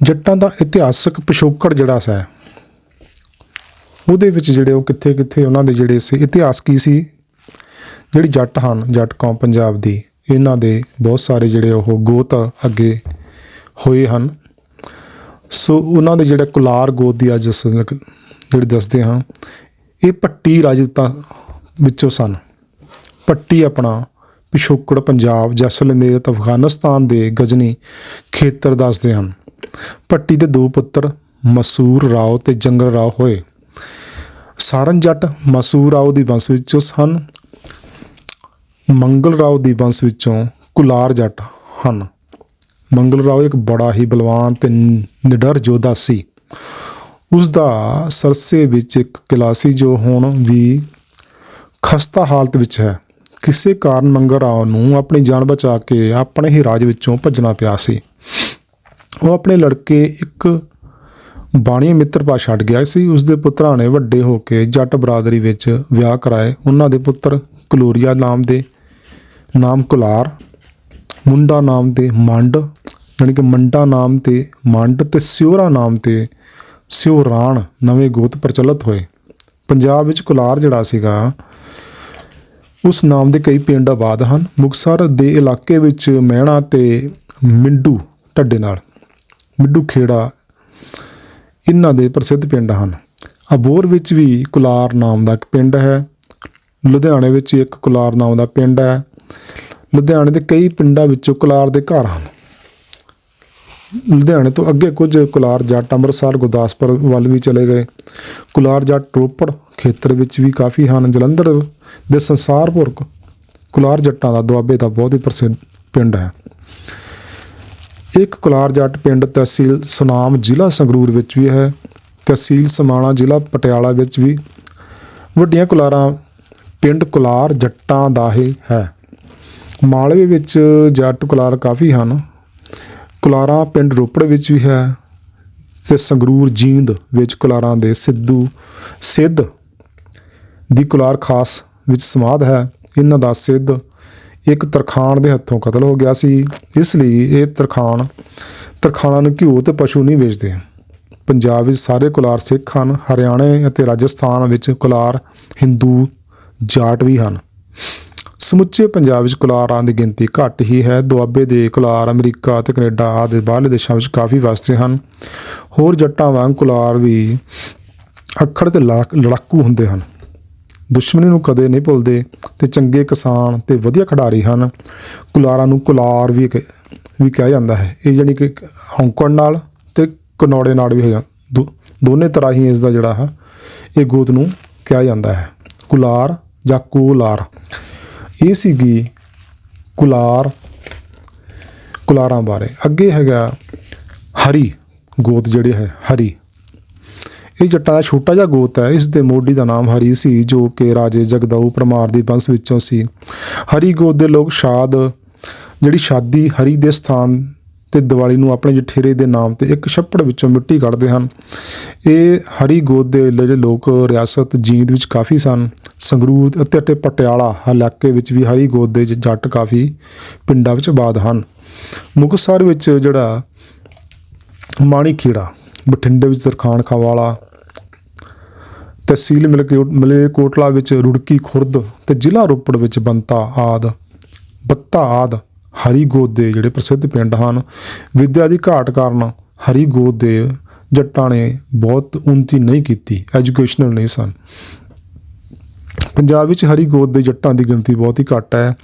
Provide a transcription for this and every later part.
ਜੱਟਾਂ ਦਾ ਇਤਿਹਾਸਕ ਪਿਛੋਕੜ ਜਿਹੜਾ ਹੈ, ਉਹਦੇ ਵਿੱਚ ਜਿਹੜੇ ਉਹ ਕਿੱਥੇ ਕਿੱਥੇ ਉਹਨਾਂ ਦੇ ਜਿਹੜੇ ਸੀ, ਇਤਿਹਾਸ ਕੀ ਸੀ? ਜਿਹੜੀ ਜੱਟ ਹਨ, ਜੱਟ ਕੌਮ ਪੰਜਾਬ ਦੀ, ਇਹਨਾਂ ਦੇ ਬਹੁਤ ਸਾਰੇ ਜਿਹੜੇ ਉਹ ਗੋਤ ਅੱਗੇ ਹੋਏ ਹਨ। ਸੋ ਉਹਨਾਂ ਦੇ ਜਿਹੜੇ ਕੁਲਾਰ ਗੋਤ ਦੀ ਅੱਜ ਜਿਹੜੀ ਦੱਸਦੇ ਹਾਂ, ਇਹ ਪੱਟੀ ਰਾਜਪੂਤਾਂ ਵਿੱਚੋਂ ਸਨ। ਪੱਟੀ ਆਪਣਾ ਪਿਛੋਕੜ ਪੰਜਾਬ ਜੈਸਲਮੇਰ ਤੇ ਅਫਗਾਨਿਸਤਾਨ ਦੇ ਗਜਨੀ ਖੇਤਰ ਦੱਸਦੇ ਹਨ। ਭੱਟੀ ਦੇ ਦੋ ਪੁੱਤਰ, ਮਸੂਰ ਰਾਓ ਤੇ ਜੰਗਲ ਰਾਓ ਹੋਏ। ਸਾਰਨ ਜੱਟ ਮਸੂਰ ਰਾਓ ਦੀ ਵੰਸ਼ ਵਿੱਚੋਂ ਸਨ, ਮੰਗਲ ਰਾਓ ਦੀ ਵੰਸ਼ ਵਿੱਚੋਂ ਕੁਲਾਰ ਜੱਟ ਹਨ। ਮੰਗਲ ਰਾਓ ਇੱਕ ਬੜਾ ਹੀ ਬਲਵਾਨ ਤੇ ਨਿਡਰ ਯੋਧਾ ਸੀ। ਉਸ ਦਾ ਸਰਸੇ ਵਿੱਚ ਇੱਕ ਕਿਲਾ ਸੀ ਜੋ ਹੁਣ ਵੀ ਖਸਤਾ ਹਾਲਤ ਵਿੱਚ ਹੈ। ਕਿਸੇ ਕਾਰਨ ਮੰਗਲ ਰਾਓ ਨੂੰ ਆਪਣੀ ਜਾਨ ਬਚਾ ਕੇ ਆਪਣੇ ਹੀ ਰਾਜ ਵਿੱਚੋਂ ਭੱਜਣਾ ਪਿਆ ਸੀ। ਉਹ ਆਪਣੇ ਲੜਕੇ ਇੱਕ ਬਾਣੀ ਮਿੱਤਰ ਪਾ ਛੱਡ ਗਿਆ ਸੀ। ਉਸ ਦੇ ਪੁੱਤਰਾਂ ਨੇ ਵੱਡੇ ਹੋ ਕੇ ਜੱਟ ਬਰਾਦਰੀ ਵਿੱਚ ਵਿਆਹ ਕਰਾਏ। ਉਹਨਾਂ ਦੇ ਪੁੱਤਰ ਕਲੋਰੀਆ ਨਾਮ ਦੇ, ਨਾਮ ਕੁਲਾਰ, ਮੁੰਡਾ ਨਾਮ ਤੇ ਮੰਡ ਯਾਨੀ ਕਿ ਮੰਡਾ ਨਾਮ ਤੇ ਮੰਡ ਤੇ ਸਿਉਰਾ ਨਾਮ ਤੇ ਸਿਉਰਾਣ ਨਵੇਂ ਗੋਤ ਪ੍ਰਚਲਿਤ ਹੋਏ। ਪੰਜਾਬ ਵਿੱਚ ਕੁਲਾਰ ਜਿਹੜਾ ਸੀਗਾ, ਉਸ ਨਾਮ ਦੇ ਕਈ ਪਿੰਡ ਆਬਾਦ ਹਨ। ਮੁਕਸਰ ਦੇ ਇਲਾਕੇ ਵਿੱਚ ਮਹਿਣਾ ਤੇ ਮਿੰਡੂ ਢੱਡੇ ਨਾਲ। ਮਿੱਡੂ ਖੇੜਾ ਇਹਨਾਂ ਦੇ ਪ੍ਰਸਿੱਧ ਪਿੰਡ ਹਨ। ਅਬੋਰ ਵਿੱਚ ਵੀ ਕੁਲਾਰ ਨਾਮ ਦਾ ਇੱਕ ਪਿੰਡ ਹੈ। ਲੁਧਿਆਣੇ ਵਿੱਚ ਇੱਕ ਕੁਲਾਰ ਨਾਮ ਦਾ ਪਿੰਡ ਹੈ। ਲੁਧਿਆਣੇ ਦੇ ਕਈ ਪਿੰਡਾਂ ਵਿੱਚੋਂ ਕੁਲਾਰ ਦੇ ਘਰ ਹਨ। ਲੁਧਿਆਣੇ ਤੋਂ ਅੱਗੇ ਕੁਝ ਕੁਲਾਰ ਜੱਟ ਅੰਮ੍ਰਿਤਸਰ, ਗੁਰਦਾਸਪੁਰ ਵੱਲ ਵੀ ਚਲੇ ਗਏ। ਕੁਲਾਰ ਜੱਟ ਰੋਪੜ ਖੇਤਰ ਵਿੱਚ ਵੀ ਕਾਫੀ ਹਨ। ਜਲੰਧਰ ਦੇ ਸੰਸਾਰਪੁਰ ਕੁਲਾਰ ਜੱਟਾਂ ਦਾ ਦੁਆਬੇ ਦਾ ਬਹੁਤ ਹੀ ਪ੍ਰਸਿੱਧ ਪਿੰਡ ਹੈ। ਇੱਕ ਕੁਲਾਰ ਜੱਟ ਪਿੰਡ ਤਹਿਸੀਲ ਸੁਨਾਮ ਜ਼ਿਲ੍ਹਾ ਸੰਗਰੂਰ ਵਿੱਚ ਵੀ ਹੈ। ਤਹਿਸੀਲ ਸਮਾਣਾ ਜ਼ਿਲ੍ਹਾ ਪਟਿਆਲਾ ਵਿੱਚ ਵੀ ਵੱਡੀਆਂ ਕੁਲਾਰਾਂ ਪਿੰਡ ਕੁਲਾਰ ਜੱਟਾਂ ਦਾ ਹੀ ਹੈ। ਮਾਲਵੇ ਵਿੱਚ ਜੱਟ ਕੁਲਾਰ ਕਾਫੀ ਹਨ। ਕੁਲਾਰਾਂ ਪਿੰਡ ਰੋਪੜ ਵਿੱਚ ਵੀ ਹੈ ਤੇ ਸੰਗਰੂਰ ਜੀਂਦ ਵਿੱਚ ਕੁਲਾਰਾਂ ਦੇ ਸਿੱਧੂ ਸਿੱਧ ਦੀ ਕੁਲਾਰ ਖਾਸ ਵਿੱਚ ਸਮਾਧ ਹੈ। ਇਹਨਾਂ ਦਾ ਸਿੱਧ ਇੱਕ ਤਰਖਾਣ ਦੇ ਹੱਥੋਂ ਕਤਲ ਹੋ ਗਿਆ ਸੀ। ਇਸ ਲਈ ਇਹ ਤਰਖਾਣ, ਤਰਖਾਣਾਂ ਨੂੰ ਘਿਓ ਤੇ ਪਸ਼ੂ ਨਹੀਂ ਵੇਚਦੇ। ਪੰਜਾਬ ਵਿੱਚ ਸਾਰੇ ਕੁਲਾਰ ਸਿੱਖ ਹਨ। ਹਰਿਆਣੇ ਅਤੇ ਰਾਜਸਥਾਨ ਵਿੱਚ ਕੁਲਾਰ, ਹਿੰਦੂ, ਜਾਟ ਵੀ ਹਨ। ਸਮੁੱਚੇ ਪੰਜਾਬ ਵਿੱਚ ਕੁਲਾਰਾਂ ਦੀ ਗਿਣਤੀ ਘੱਟ ਹੀ ਹੈ। ਦੁਆਬੇ ਦੇ ਕੁਲਾਰ ਅਮਰੀਕਾ ਅਤੇ ਕੈਨੇਡਾ ਆਦਿ ਬਾਹਰਲੇ ਦੇਸ਼ਾਂ ਵਿੱਚ ਕਾਫੀ ਵਸਦੇ ਹਨ। ਹੋਰ ਜੱਟਾਂ ਵਾਂਗ ਕੁਲਾਰ ਵੀ ਅੱਖੜ ਤੇ ਲੜਾਕ- ਲੜਾਕੂ ਹੁੰਦੇ ਹਨ। ਦੁਸ਼ਮਣੀ ਨੂੰ ਕਦੇ ਨਹੀਂ ਭੁੱਲਦੇ ਤੇ ਚੰਗੇ ਕਿਸਾਨ ਤੇ ਵਧੀਆ ਖਿਡਾਰੀ ਹਨ। ਕੁਲਾਰਾਂ ਨੂੰ ਕੁਲਾਰ ਵੀ ਕ- ਵੀ ਕਿਹਾ ਜਾਂਦਾ ਹੈ। ਇਹ ਜਾਨੀ ਕਿ ਹੌਂਕੜ ਨਾਲ ਤੇ ਕਨੌੜੇ ਨਾਲ ਵੀ ਹੈਗਾ ਦੋ- ਦੋਨੇ ਤਰ੍ਹਾਂ ਹੀ ਇਸ ਦਾ ਜਿਹੜਾ ਹੈ, ਇਹ ਗੋਤ ਨੂੰ ਕਿਹਾ ਜਾਂਦਾ ਹੈ। ਕੁਲਾਰ ਜਾਂ ਕੋਲਾਰ। ਇਹ ਸੀਗੀ ਕੁਲਾਰ, ਕੁਲਾਰਾਂ ਬਾਰੇ। ਅੱਗੇ ਹੈਗਾ ਹਰੀ ਗੋਤ ਜਿਹੜੇ ਹੈ, ਹਰੀ। ਇਹ ਜੱਟਾਂ ਛੋਟਾ ਜਿਹਾ ਗੋਤ ਹੈ। ਇਸ ਦੇ ਮੋਢੀ ਦਾ ਨਾਮ ਹਰੀ ਸੀ, ਜੋ ਕਿ ਰਾਜੇ ਜਗਦਾਊ ਪਰਮਾਰ ਦੀ ਵੰਸ਼ ਵਿੱਚੋਂ ਸੀ। ਹਰੀ ਗੋਤ ਦੇ ਲੋਕ ਸ਼ਾਦ, ਜਿਹੜੀ ਸ਼ਾਦੀ ਹਰੀ ਦੇ ਸਥਾਨ ਤੇ ਦੀਵਾਲੀ ਨੂੰ ਆਪਣੇ ਜਠੇਰੇ ਦੇ ਨਾਮ ਤੇ ਇੱਕ ਛੱਪੜ ਵਿੱਚੋਂ ਮਿੱਟੀ ਕੱਢਦੇ ਹਨ। ਇਹ ਹਰੀ ਗੋਤ ਦੇ ਜਿਹੜੇ ਲੋਕ ਰਿਆਸਤ ਜੀਂਦ ਵਿੱਚ ਕਾਫੀ ਸਨ। ਸੰਗਰੂਰ ਅਤੇ ਅਤੇ ਪਟਿਆਲਾ ਇਲਾਕੇ ਵਿੱਚ ਵੀ ਹਰੀ ਗੋਤ ਦੇ ਜੱਟ ਕਾਫੀ ਪਿੰਡਾਂ ਵਿੱਚ ਆਬਾਦ ਹਨ। ਮੁਕਤਸਰ ਵਿੱਚ ਜਿਹੜਾ ਮਾਣੀ ਖੇੜਾ ਬਠਿੰਡੇ ਵਿੱਚ ਤਰਖਾਣ ਖਾਵਾਲਾ ਤਹਿਸੀਲ ਮਲਕੇ ਮਲੇਕੋਟਲਾ ਵਿੱਚ ਰੁੜਕੀ ਖੁਰਦ ਤੇ ਜ਼ਿਲ੍ਹਾ ਰੋਪੜ ਵਿੱਚ ਬੰਤਾ ਆਦ, ਬੱਤਾ ਆਦ, ਹਰੀ ਗੋਦ ਦੇ ਜਿਹੜੇ ਪ੍ਰਸਿੱਧ ਪਿੰਡ ਹਨ। ਵਿਦਿਆ ਦੀ ਘਾਟ ਕਾਰਨ ਹਰੀ ਗੋਦ ਦੇ ਜੱਟਾਂ ਨੇ ਬਹੁਤ ਉੱਨਤੀ ਨਹੀਂ ਕੀਤੀ, ਐਜੂਕੇਸ਼ਨਲ ਨਹੀਂ ਸਨ। ਪੰਜਾਬ ਵਿੱਚ ਹਰੀ ਗੋਦ ਦੇ ਜੱਟਾਂ ਦੀ ਗਿਣਤੀ ਬਹੁਤ ਹੀ ਘੱਟ ਹੈ।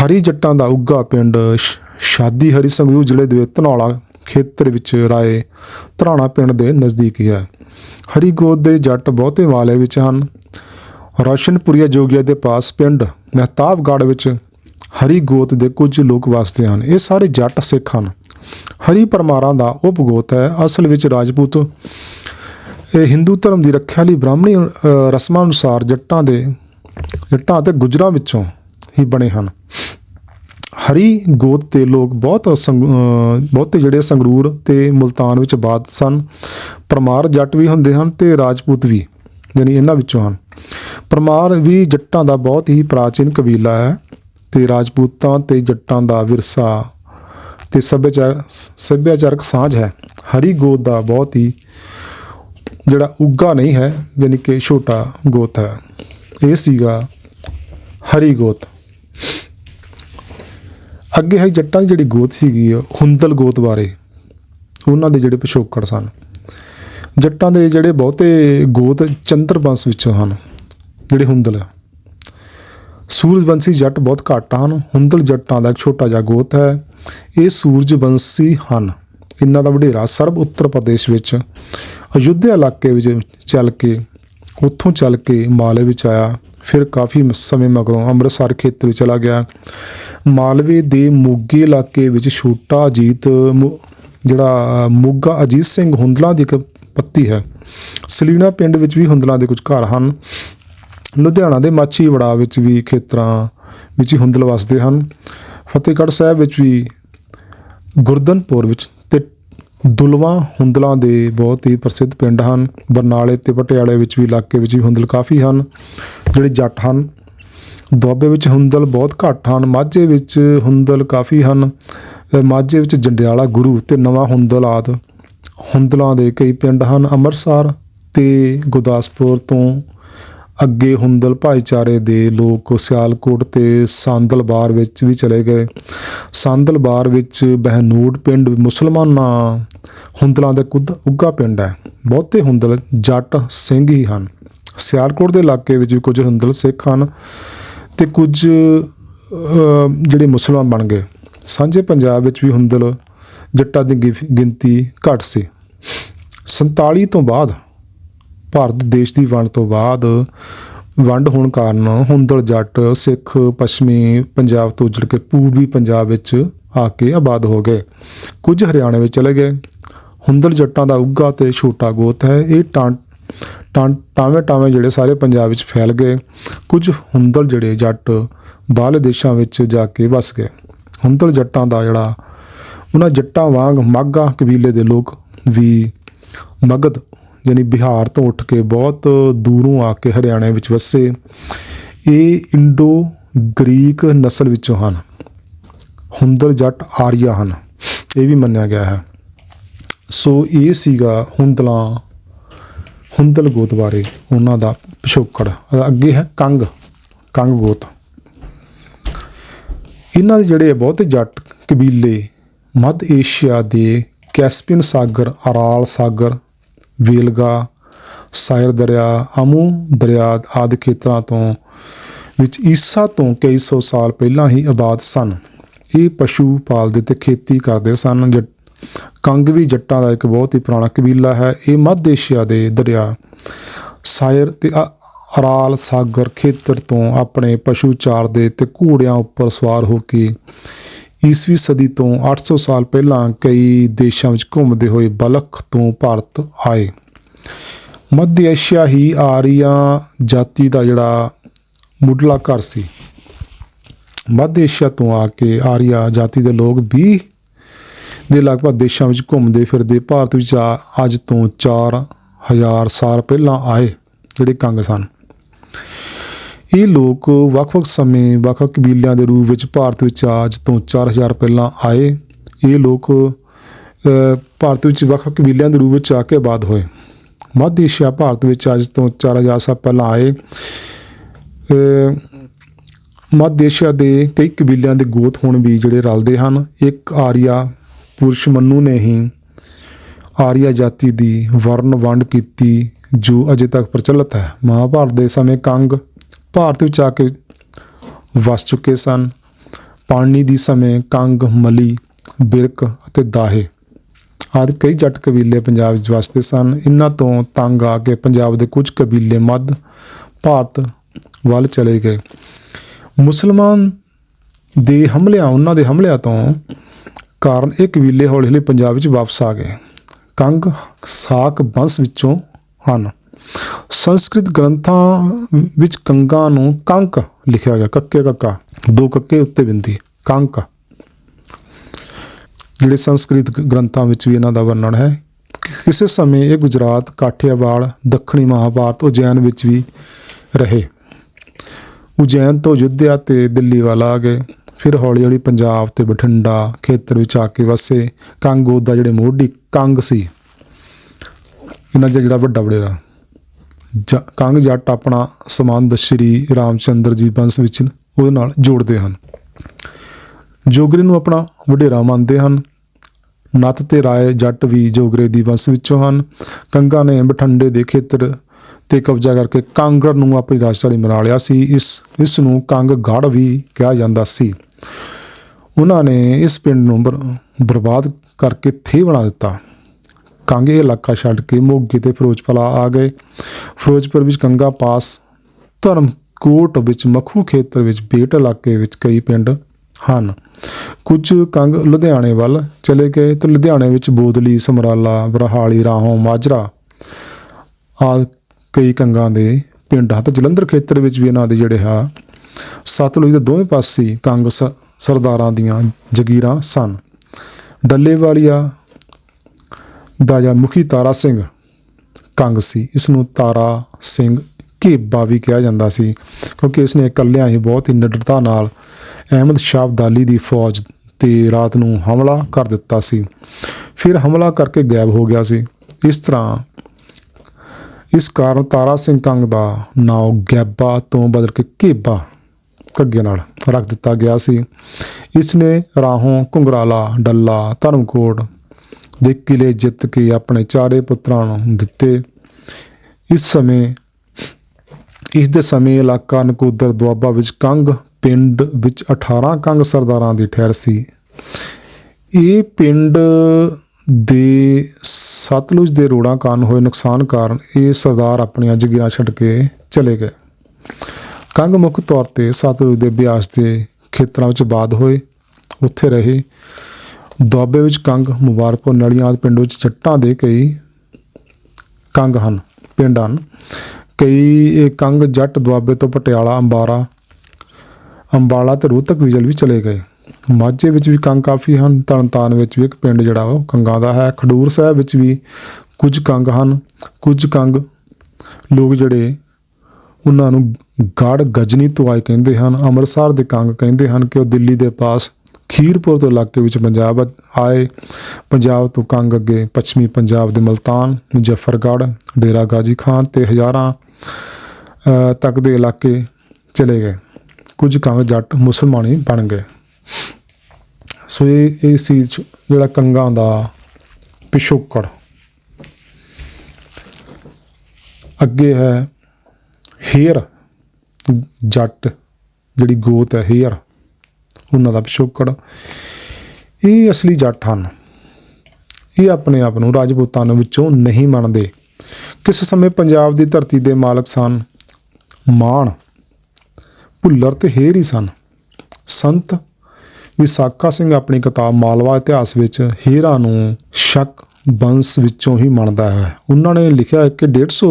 ਹਰੀ ਜੱਟਾਂ ਦਾ ਉੱਗਾ ਪਿੰਡ ਸ਼- ਸ਼ਾਦੀ ਹਰੀ ਸੰਗਰੂਰ ਜ਼ਿਲ੍ਹੇ ਦੇ ਧਨੌਲਾ ਖੇਤਰ ਵਿੱਚ ਰਾਏ ਧਰਾਣਾ ਪਿੰਡ ਦੇ ਨਜ਼ਦੀਕ ਹੈ। ਹਰੀ ਗੋਦ ਦੇ ਜੱਟ ਬਹੁਤੇ ਮਾਲੇ ਵਿੱਚ ਹਨ। ਰੋਸ਼ਨਪੁਰੀਆ ਜੋਗੀਆ ਦੇ ਪਾਸ ਪਿੰਡ ਮਹਿਤਾਬਗੜ੍ਹ ਵਿੱਚ ਹਰੀ ਗੋਤ ਦੇ ਕੁਝ ਲੋਕ ਵਸਦੇ ਹਨ। ਇਹ ਸਾਰੇ ਜੱਟ ਸਿੱਖ ਹਨ। ਹਰੀ ਪਰਮਾਰਾਂ ਦਾ ਉਪਗੋਤ ਹੈ। ਅਸਲ ਵਿੱਚ ਰਾਜਪੂਤ ਇਹ ਹਿੰਦੂ ਧਰਮ ਦੀ ਰੱਖਿਆ ਲਈ ਬ੍ਰਾਹਮਣੀ ਰਸਮਾਂ ਅਨੁਸਾਰ ਜੱਟਾਂ ਦੇ, ਜੱਟਾਂ ਅਤੇ ਗੁਜਰਾਂ ਵਿੱਚੋਂ ਹੀ ਬਣੇ ਹਨ। ਹਰੀ ਗੋਤ ਦੇ ਲੋਕ ਬਹੁਤ ਸੰਗ- ਬਹੁਤੇ ਜਿਹੜੇ ਸੰਗਰੂਰ ਤੇ ਮੁਲਤਾਨ ਵਿੱਚ ਬਾਦ ਸਨ, ਪਰਮਾਰ ਜੱਟ ਵੀ ਹੁੰਦੇ ਹਨ ਤੇ ਰਾਜਪੂਤ ਵੀ, ਯਾਨੀ ਇਹਨਾਂ ਵਿੱਚੋਂ ਹਨ। ਪਰਮਾਰ ਵੀ ਜੱਟਾਂ ਦਾ ਬਹੁਤ ਹੀ ਪ੍ਰਾਚੀਨ ਕਬੀਲਾ ਹੈ ਤੇ ਰਾਜਪੂਤਾਂ ਤੇ ਜੱਟਾਂ ਦਾ ਵਿਰਸਾ ਤੇ ਸੱਭਿਆਚਾਰ, ਸੱਭਿਆਚਾਰਕ ਸਾਂਝ ਹੈ। ਹਰੀ ਗੋਤ ਦਾ ਬਹੁਤ ਹੀ ਜਿਹੜਾ ਉੱਗਾ ਨਹੀਂ ਹੈ, ਯਾਨੀ ਕਿ ਛੋਟਾ ਗੋਤ ਹੈ। ਇਹ ਸੀਗਾ ਹਰੀ ਗੋਤ। ਅੱਗੇ ਹੈ ਜੱਟਾਂ ਦੀ ਜਿਹੜੀ ਗੋਤ ਸੀਗੀ, ਹੁੰਦਲ ਗੋਤ ਬਾਰੇ, ਉਹਨਾਂ ਦੇ ਜਿਹੜੇ ਪਿਛੋਕੜ ਸਨ। ਜੱਟਾਂ ਦੇ ਜਿਹੜੇ ਬਹੁਤੇ ਗੋਤ ਚੰਦਰ ਵੰਸ਼ ਵਿੱਚੋਂ ਹਨ, ਜਿਹੜੇ ਹੁੰਦਲ ਆ। ਸੂਰਜਵੰਸ਼ੀ ਜੱਟ ਬਹੁਤ ਘੱਟ ਹਨ, ਹੁੰਦਲ ਜੱਟਾਂ ਦਾ ਇੱਕ ਛੋਟਾ ਜਿਹਾ ਗੋਤ ਹੈ। ਇਹ ਸੂਰਜਵੰਸ਼ੀ ਹਨ। ਇਹਨਾਂ ਦਾ ਵਡੇਰਾ ਸਰਬ ਉੱਤਰ ਪ੍ਰਦੇਸ਼ ਵਿੱਚ, ਅਯੁੱਧਿਆ ਇਲਾਕੇ ਵਿੱਚ ਚੱਲ ਕੇ, ਉੱਥੋਂ ਚੱਲ ਕੇ ਮਾਲੇ ਵਿੱਚ ਆਇਆ। ਫਿਰ ਕਾਫੀ ਸਮੇਂ ਮਗਰੋਂ ਅੰਮ੍ਰਿਤਸਰ ਖੇਤਰ ਚਲਾ ਗਿਆ। ਮਾਲਵੇ ਦੇ ਮੋਗੇ ਇਲਾਕੇ ਵਿੱਚ ਛੋਟਾ ਅਜੀਤ ਮੁ- ਜਿਹੜਾ ਮੋਗਾ ਅਜੀਤ ਸਿੰਘ ਹੁੰਦਲਾ ਦੀ ਇੱਕ ਪੱਤੀ ਹੈ। ਸਲੀਣਾ ਪਿੰਡ ਵਿੱਚ ਵੀ ਹੁੰਦਲਾਂ ਦੇ ਕੁਝ ਘਰ ਹਨ। ਲੁਧਿਆਣਾ ਦੇ ਮਾਛੀ ਵੜਾ ਵਿੱਚ ਵੀ ਖੇਤਰਾਂ ਵਿੱਚ ਹੀ ਹੁੰਦਲ ਵਸਦੇ ਹਨ। ਫਤਿਹਗੜ੍ਹ ਸਾਹਿਬ ਵਿੱਚ ਵੀ ਗੁਰਦਨਪੁਰ ਵਿੱਚ ਦੁਲਵਾ ਹੁੰਦਲਾਂ ਦੇ ਬਹੁਤ ਹੀ ਪ੍ਰਸਿੱਧ ਪਿੰਡ ਹਨ। ਬਰਨਾਲੇ ਤੇ ਪਟਿਆਲੇ ਵਿੱਚ ਵੀ ਇਲਾਕੇ ਵਿੱਚ ਵੀ ਹੁੰਦਲ ਕਾਫੀ ਹਨ, ਜਿਹੜੇ ਜੱਟ ਹਨ। ਦੁਆਬੇ ਵਿੱਚ ਹੁੰਦਲ ਬਹੁਤ ਘੱਟ ਹਨ, ਮਾਝੇ ਵਿੱਚ ਹੁੰਦਲ ਕਾਫੀ ਹਨ। ਮਾਝੇ ਵਿੱਚ ਜੰਡਿਆਲਾ ਗੁਰੂ ਤੇ ਨਵਾਂ ਹੁੰਦਲ ਆਦ ਹੁੰਦਲਾਂ ਦੇ ਕਈ ਪਿੰਡ ਹਨ। ਅੰਮ੍ਰਿਤਸਰ ਤੇ ਗੁਰਦਾਸਪੁਰ ਤੋਂ ਅੱਗੇ ਹੁੰਦਲ ਭਾਈਚਾਰੇ ਦੇ ਲੋਕ ਸਿਆਲਕੋਟ ਤੇ ਸਾਂਦਲਬਾਰ ਵਿੱਚ ਵੀ ਚਲੇ ਗਏ। ਸਾਂਦਲਬਾਰ ਵਿੱਚ ਬਹਿਨੂੜ ਪਿੰਡ ਮੁਸਲਮਾਨਾਂ ਹੁੰਦਲਾਂ ਦਾ ਕੁੱਦ ਉੱਗਾ ਪਿੰਡ ਹੈ। ਬਹੁਤੇ ਹੁੰਦਲ ਜੱਟ ਸਿੰਘ ਹੀ ਹਨ। ਸਿਆਲਕੋਟ ਦੇ ਇਲਾਕੇ ਵਿੱਚ ਵੀ ਕੁਝ ਹੁੰਦਲ ਸਿੱਖ ਹਨ ਤੇ ਕੁਝ ਜਿਹੜੇ ਮੁਸਲਮਾਨ ਬਣ ਗਏ। ਸਾਂਝੇ ਪੰਜਾਬ ਵਿੱਚ ਵੀ ਹੁੰਦਲ ਜੱਟਾਂ ਦੀ ਗਿ- ਗਿਣਤੀ ਘੱਟ ਸੀ। 47 ਤੋਂ ਬਾਅਦ, ਭਾਰਤ ਦੇਸ਼ ਦੀ ਵੰਡ ਤੋਂ ਬਾਅਦ ਵੰਡ ਹੋਣ ਕਾਰਨ ਹੁੰਦਲ ਜੱਟ ਸਿੱਖ, ਪੱਛਮੀ ਪੰਜਾਬ ਤੋਂ ਉੱਜੜ ਕੇ ਪੂਰਬੀ ਪੰਜਾਬ ਵਿੱਚ ਆ ਕੇ ਆਬਾਦ ਹੋ ਗਏ। ਕੁਝ ਹਰਿਆਣੇ ਵਿੱਚ ਚਲੇ ਗਏ। ਹੁੰਦਲ ਜੱਟਾਂ ਦਾ ਉੱਗਾ ਤੇ ਛੋਟਾ ਗੋਤ ਹੈ। ਇਹ ਟਾਂ ਟਾਂ, ਟਾਵੇਂ ਟਾਵੇਂ ਜਿਹੜੇ ਸਾਰੇ ਪੰਜਾਬ ਵਿੱਚ ਫੈਲ ਗਏ। ਕੁਝ ਹੁੰਦਲ ਜਿਹੜੇ ਜੱਟ ਬਾਹਰਲੇ ਦੇਸ਼ਾਂ ਵਿੱਚ ਜਾ ਕੇ ਵਸ ਗਏ। ਹੁੰਦਲ ਜੱਟਾਂ ਦਾ ਜਿਹੜਾ, ਉਹਨਾਂ ਜੱਟਾਂ ਵਾਂਗ ਮਾਗਾ ਕਬੀਲੇ ਦੇ ਲੋਕ ਵੀ ਮਗਧ, ਯਾਨੀ ਬਿਹਾਰ ਤੋਂ ਉੱਠ ਕੇ ਬਹੁਤ ਦੂਰੋਂ ਆ ਕੇ ਹਰਿਆਣੇ ਵਿੱਚ ਵਸੇ। ਇਹ ਇੰਡੋ ਗ੍ਰੀਕ ਨਸਲ ਵਿੱਚੋਂ ਹਨ। ਹੁੰਦਲ ਜੱਟ ਆਰੀਆ ਹਨ। ਇਹ ਵੀ ਮੰਨਿਆ ਗਿਆ ਹੈ। ਸੋ ਇਹ ਸੀਗਾ ਹੁੰਦਲਾਂ, ਹੁੰਦਲ ਗੋਤ ਬਾਰੇ ਉਹਨਾਂ ਦਾ ਪਿਛੋਕੜ। ਅੱਗੇ ਹੈ ਕੰਗ ਕੰਗ ਗੋਤ। ਇਹਨਾਂ ਦੇ ਜਿਹੜੇ ਬਹੁਤੇ ਜੱਟ ਕਬੀਲੇ, ਮੱਧ ਏਸ਼ੀਆ ਦੇ ਕੈਸਪੀਅਨ ਸਾਗਰ, ਅਰਾਲ ਸਾਗਰ, ਵੇਲਗਾ, ਸਾਇਰ ਦਰਿਆ, ਅਮੂ ਦਰਿਆ ਆਦਿ ਖੇਤਰਾਂ ਤੋਂ, ਵਿੱਚ ਈਸਾ ਤੋਂ ਕਈ ਸੌ ਸਾਲ ਪਹਿਲਾਂ ਹੀ ਆਬਾਦ ਸਨ। ਇਹ ਪਸ਼ੂ ਪਾਲਦੇ ਤੇ ਖੇਤੀ ਕਰਦੇ ਸਨ ਕੰਗਵੀ ਜੱਟਾਂ ਦਾ ਇੱਕ ਬਹੁਤ ਹੀ ਪੁਰਾਣਾ ਕਬੀਲਾ ਹੈ। ਇਹ ਮੱਧ ਏਸ਼ੀਆ ਦੇ ਦਰਿਆ ਸਾਇਰ ਤੇ ਅਰਾਲ ਸਾਗਰ ਖੇਤਰ ਤੋਂ ਆਪਣੇ ਪਸ਼ੂ ਚਾਰ ਦੇ ਤੇ ਘੋੜਿਆਂ ਉੱਪਰ ਸਵਾਰ ਹੋ ਕੇ ਈਸਵੀ ਸਦੀ ਤੋਂ 800 ਸਾਲ ਪਹਿਲਾਂ ਕਈ ਦੇਸ਼ਾਂ ਵਿੱਚ ਘੁੰਮਦੇ ਹੋਏ ਬਲਖ ਤੋਂ ਭਾਰਤ ਆਏ। ਮੱਧ ਏਸ਼ੀਆ ਹੀ ਆਰੀਆ ਜਾਤੀ ਦਾ ਜਿਹੜਾ ਮੁੱਢਲਾ ਘਰ ਸੀ। ਮੱਧ ਏਸ਼ੀਆ ਤੋਂ ਆ ਕੇ ਆਰੀਆ ਜਾਤੀ ਦੇ ਲੋਕ 20 ਦੇ ਲਗਭਗ ਦੇਸ਼ਾਂ ਵਿੱਚ ਘੁੰਮਦੇ ਫਿਰਦੇ ਭਾਰਤ ਵਿੱਚ ਆ, ਅੱਜ ਤੋਂ 4000 ਸਾਲ ਪਹਿਲਾਂ ਆਏ ਜਿਹੜੇ ਕੰਗ ਸਨ। ਇਹ ਲੋਕ ਵੱਖ-ਵੱਖ ਸਮੇਂ, ਵੱਖ-ਵੱਖ ਕਬੀਲਿਆਂ ਦੇ ਰੂਪ ਵਿੱਚ ਭਾਰਤ ਵਿੱਚ ਅੱਜ ਤੋਂ 4000 ਪਹਿਲਾਂ ਆਏ। ਇਹ ਲੋਕ ਭਾਰਤ ਵਿੱਚ ਵੱਖ-ਵੱਖ ਕਬੀਲਿਆਂ ਦੇ ਰੂਪ ਵਿੱਚ ਆ ਕੇ ਆਬਾਦ ਹੋਏ। ਮੱਧ ਏਸ਼ੀਆ ਭਾਰਤ ਵਿੱਚ ਅੱਜ ਤੋਂ 4000 ਸਾਲ ਪਹਿਲਾਂ ਆਏ। ਮੱਧ ਏਸ਼ੀਆ ਦੇ ਕਈ ਕਬੀਲਿਆਂ ਦੇ ਗੋਤ ਹੁਣ ਵੀ ਜਿਹੜੇ ਰਲਦੇ ਹਨ। ਇੱਕ ਆਰੀਆ ਪੁਰਸ਼ ਮੰਨੂ ਨੇ ਹੀ ਆਰੀਆ ਜਾਤੀ ਦੀ ਵਰਨ ਵੰਡ ਕੀਤੀ, ਜੋ ਅਜੇ ਤੱਕ ਪ੍ਰਚਲਿਤ ਹੈ। ਮਹਾਭਾਰਤ ਦੇ ਸਮੇਂ ਕੰਗ ਭਾਰਤ ਵਿੱਚ ਆ ਕੇ ਵਸ ਚੁੱਕੇ ਸਨ। ਪਾਣੀ ਦੀ ਸਮੇਂ ਕੰਗ, ਮਲੀ, ਬਿਰਕ ਅਤੇ ਦਾਹੇ ਆਦਿ ਕਈ ਜੱਟ ਕਬੀਲੇ ਪੰਜਾਬ ਵਿੱਚ ਵਸਦੇ ਸਨ। ਇਹਨਾਂ ਤੋਂ ਤੰਗ ਆ ਕੇ ਪੰਜਾਬ ਦੇ ਕੁਝ ਕਬੀਲੇ ਮੱਧ ਭਾਰਤ ਵੱਲ ਚਲੇ ਗਏ। ਮੁਸਲਮਾਨ ਦੇ ਹਮਲਿਆਂ ਉਹਨਾਂ ਦੇ ਹਮਲਿਆਂ ਤੋਂ ਕਾਰਨ ਇਹ ਕਬੀਲੇ ਹੌਲੀ ਹੌਲੀ ਪੰਜਾਬ ਵਿੱਚ ਵਾਪਸ ਆ ਗਏ। ਕੰਗ, ਸਾਕ, ਬੰਸ ਵਿੱਚੋਂ ਹਨ। ਸੰਸਕ੍ਰਿਤ ਗ੍ਰੰਥਾਂ ਵਿੱਚ ਕੰਗਾ ਨੂੰ ਕੰਕ ਲਿਖਿਆ ਗਿਆ, ਕੱਕੇ ਕੱਕਾ। ਦੋ ਕੱਕੇ ਉੱਤੇ ਬਿੰਦੀ, ਕੰਕ। ਜਿਹੜੇ ਸੰਸਕ੍ਰਿਤ ਗ੍ਰੰਥਾਂ ਵਿੱਚ ਵੀ ਇਹਨਾਂ ਦਾ ਵਰਣਨ ਹੈ। ਕਿਸੇ ਸਮੇਂ ਇਹ ਗੁਜਰਾਤ, ਕਾਠੀਆਵਾੜ, ਦੱਖਣੀ ਮਹਾਭਾਰਤ, ਉਜੈਨ ਵਿੱਚ ਵੀ ਰਹੇ। ਉਜੈਨ ਤੋਂ ਯੁੱਧਿਆ ਤੇ ਦਿੱਲੀ ਵੱਲ ਆ ਗਏ। ਫਿਰ ਹੌਲੀ ਹੌਲੀ ਪੰਜਾਬ ਤੇ ਬਠਿੰਡਾ ਖੇਤਰ ਵਿੱਚ ਆ ਕੇ ਵਸੇ। ਕੰਗ ਦਾ ਜਿਹੜੇ ਮੋਢੀ ਕੰਗ ਸੀ, ਇਹਨਾਂ 'ਚ ਜਿਹੜਾ ਵੱਡਾ ਵਡੇਰਾ। ਜ- ਕੰਗ ਜੱਟ ਆਪਣਾ ਸੰਬੰਧ ਸ਼੍ਰੀ ਰਾਮਚੰਦਰ ਜੀ ਬੰਸ ਵਿੱਚ ਉਹਦੇ ਨਾਲ ਜੋੜਦੇ ਹਨ। ਜੋਗਰੇ ਨੂੰ ਆਪਣਾ ਵਡੇਰਾ ਮੰਨਦੇ ਹਨ। ਨੱਤ ਤੇ ਰਾਏ ਜੱਟ ਵੀ ਜੋਗਰੇ ਦੀ ਵੰਸ਼ ਵਿੱਚੋਂ ਹਨ। ਕੰਗਾ ਨੇ ਬਠੰਡੇ ਦੇ ਖੇਤਰ ਤੇ ਕਬਜ਼ਾ ਕਰਕੇ ਕਾਂਗੜ ਨੂੰ ਆਪਣੀ ਰਾਜਧਾਨੀ ਬਣਾ ਲਿਆ ਸੀ। ਇਸ ਇਸ ਨੂੰ ਕੰਗ ਗੜ ਵੀ ਕਿਹਾ ਜਾਂਦਾ ਸੀ। ਉਹਨਾਂ ਨੇ ਇਸ ਪਿੰਡ ਨੂੰ ਬਰ- ਬਰਬਾਦ ਕਰਕੇ ਥੇ ਬਣਾ ਦਿੱਤਾ। ਕੰਗ ਇਹ ਇਲਾਕਾ ਛੱਡ ਕੇ ਮੋਗੇ ਤੇ ਫਿਰੋਜ਼ਪੁਰਾ ਆ ਗਏ। ਫਿਰੋਜ਼ਪੁਰ ਵਿੱਚ ਕੰਗਾ ਪਾਸ, ਧਰਮਕੋਟ ਵਿੱਚ ਮਖੂ ਖੇਤਰ ਵਿੱਚ ਬੇਟ ਇਲਾਕੇ ਵਿੱਚ ਕਈ ਪਿੰਡ ਹਨ। ਕੁਝ ਕੰਗ ਲੁਧਿਆਣੇ ਵੱਲ ਚਲੇ ਗਏ ਤੇ ਲੁਧਿਆਣੇ ਵਿੱਚ ਬੋਦਲੀ ਸਮਰਾਲਾ ਬਰਹਾਲੀ ਰਾਹੋਂ, ਮਾਜਰਾ ਆ ਕਈ ਕੰਗਾਂ ਦੇ ਪਿੰਡ ਹਨ ਤੇ ਜਲੰਧਰ ਖੇਤਰ ਵਿੱਚ ਵੀ ਇਹਨਾਂ ਦੇ ਜਿਹੜੇ ਆ, ਸਤਲੁਜ ਦੇ ਦੋਵੇਂ ਪਾਸੇ ਕੰਗ ਸ- ਸਰਦਾਰਾਂ ਦੀਆਂ ਜਗੀਰਾਂ ਸਨ। ਡੱਲੇ ਵਾਲੀਆ ਦਾ ਜਾਂ ਮੁਖੀ ਤਾਰਾ ਸਿੰਘ ਕੰਗ ਸੀ ਇਸ ਨੂੰ ਤਾਰਾ ਸਿੰਘ ਘੇਬਾ ਵੀ ਕਿਹਾ ਜਾਂਦਾ ਸੀ, ਕਿਉਂਕਿ ਇਸ ਨੇ ਇਕੱਲਿਆਂ ਹੀ ਬਹੁਤ ਹੀ ਨਿਡਰਤਾ ਨਾਲ ਅਹਿਮਦ ਸ਼ਾਹ ਅਬਦਾਲੀ ਦੀ ਫੌਜ ਤੇ ਰਾਤ ਨੂੰ ਹਮਲਾ ਕਰ ਦਿੱਤਾ ਸੀ। ਫਿਰ ਹਮਲਾ ਕਰਕੇ ਗਾਇਬ ਹੋ ਗਿਆ ਸੀ। ਇਸ ਤਰ੍ਹਾਂ ਇਸ ਕਾਰਨ ਤਾਰਾ ਸਿੰਘ ਕੰਗ ਦਾ ਨਾਮ ਗੈਬਾ ਤੋਂ ਬਦਲ ਕੇ ਘੇਬਾ ਘੱਗੇ ਨਾਲ ਰੱਖ ਦਿੱਤਾ ਗਿਆ ਸੀ। ਇਸ ਨੇ ਰਾਹੋਂ ਘੁੰਗਰਾਲਾ, ਡੱਲਾ, ਧਰਮਕੋਟ ਦੇ ਕਿਲੇ ਜਿੱਤ ਕੇ ਆਪਣੇ ਚਾਰੇ ਪੁੱਤਰਾਂ ਨੂੰ ਦਿੱਤੇ। ਇਸ ਸਮੇਂ, ਇਸ ਦੇ ਸਮੇਂ ਇਲਾਕਾ ਨਕੋਦਰ ਦੁਆਬਾ ਵਿੱਚ ਕੰਗ, ਪਿੰਡ ਵਿੱਚ 18 ਕੰਗ ਸਰਦਾਰਾਂ ਦੀ ਠਹਿਰ ਸੀ। ਇਹ ਪਿੰਡ ਦੇ ਸਤਲੁਜ ਦੇ ਰੋੜਾਂ ਕਾਰਨ ਹੋਏ ਨੁਕਸਾਨ ਕਾਰਨ ਇਹ ਸਰਦਾਰ ਆਪਣੀਆਂ ਜਗੀਰਾਂ ਛੱਡ ਕੇ ਚਲੇ ਗਏ। ਕੰਗ ਮੁੱਖ ਤੌਰ ਤੇ ਸਤਲੁਜ ਦੇ ਬਿਆਸ ਦੇ ਖੇਤਰਾਂ ਵਿੱਚ ਆਬਾਦ ਹੋਏ। ਉੱਥੇ ਰਹੇ। ਦੁਆਬੇ ਵਿੱਚ ਕੰਗ ਮੁਬਾਰਕਪੁਰ ਨਲੀਆਂ ਆਦਿ ਪਿੰਡ ਵਿੱਚ ਜੱਟਾਂ ਦੇ ਕਈ ਕੰਗ ਹਨ, ਪਿੰਡ ਹਨ। ਕਈ ਇਹ ਕੰਗ ਜੱਟ ਦੁਆਬੇ ਤੋਂ ਪਟਿਆਲਾ ਅੰਬਾਰਾ ਅੰਬਾਲਾ ਤੇ ਰੋਹਤਕ ਵਿਜਲ ਵੀ ਚਲੇ ਗਏ। ਮਾਝੇ ਵਿੱਚ ਵੀ ਕੰਗ ਕਾਫੀ ਹਨ, ਤਰਨਤਾਰਨ ਵਿੱਚ ਵੀ ਇੱਕ ਪਿੰਡ ਜਿਹੜਾ ਉਹ ਕੰਗਾਂ ਦਾ ਹੈ। ਖਡੂਰ ਸਾਹਿਬ ਵਿੱਚ ਵੀ ਕੁਝ ਕੰਗ ਹਨ, ਕੁਝ ਕੰਗ ਲੋਕ ਜਿਹੜੇ ਉਹਨਾਂ ਨੂੰ ਗੜ ਗਜਨੀ ਤੋਂ ਆਏ ਕਹਿੰਦੇ ਹਨ, ਅੰਮ੍ਰਿਤਸਰ ਦੇ ਕੰਗ ਕਹਿੰਦੇ ਹਨ ਕਿ ਉਹ ਦਿੱਲੀ ਦੇ ਪਾਸ ਖੀਰਪੁਰ ਤੋਂ ਇਲਾਕੇ ਵਿੱਚ ਪੰਜਾਬ ਆਏ। ਪੰਜਾਬ ਤੋਂ ਕੰਗ ਅੱਗੇ ਪੱਛਮੀ ਪੰਜਾਬ ਦੇ ਮਲਤਾਨ, ਮੁਜ਼ੱਫਰਗੜ੍ਹ ਡੇਰਾ ਗਾਜੀ ਖਾਨ ਤੇ ਹਜ਼ਾਰਾਂ ਤੱਕ ਦੇ ਇਲਾਕੇ ਚਲੇ ਗਏ। ਕੁਝ ਕੰਗ ਜੱਟ ਮੁਸਲਮਾਨੀ ਬਣ ਗਏ। ਸੋ ਇਹ ਇਹ ਸੀ ਜਿਹੜਾ ਕੰਗਾਂ ਦਾ ਪਿਛੋਕੜ ਅੱਗੇ ਹੈ ਹੇਰ ਜੱਟ, ਜਿਹੜੀ ਗੋਤ ਹੈ ਹੇਰ ਉਹਨਾਂ ਦਾ ਪਿਛੋਕੜ। ਇਹ ਅਸਲੀ ਜੱਟ ਹਨ। ਇਹ ਆਪਣੇ ਆਪ ਨੂੰ ਰਾਜਪੂਤਾਂ ਵਿੱਚੋਂ ਨਹੀਂ ਮੰਨਦੇ। ਕਿਸ ਸਮੇਂ ਪੰਜਾਬ ਦੀ ਧਰਤੀ ਦੇ ਮਾਲਕ ਸਨ? ਮਾਣ, ਭੁੱਲਰ ਤੇ ਹੇਰ ਹੀ ਸਨ। ਸੰਤ ਵਿਸਾਖਾ ਸਿੰਘ ਆਪਣੀ ਕਿਤਾਬ ਮਾਲਵਾ ਇਤਿਹਾਸ ਵਿੱਚ ਹੀਰਾ ਨੂੰ ਸ਼ੱਕ ਬੰਸ ਵਿੱਚੋਂ ਹੀ ਮੰਨਦਾ ਹੈ। ਉਹਨਾਂ ਨੇ ਲਿਖਿਆ ਹੈ ਕਿ 150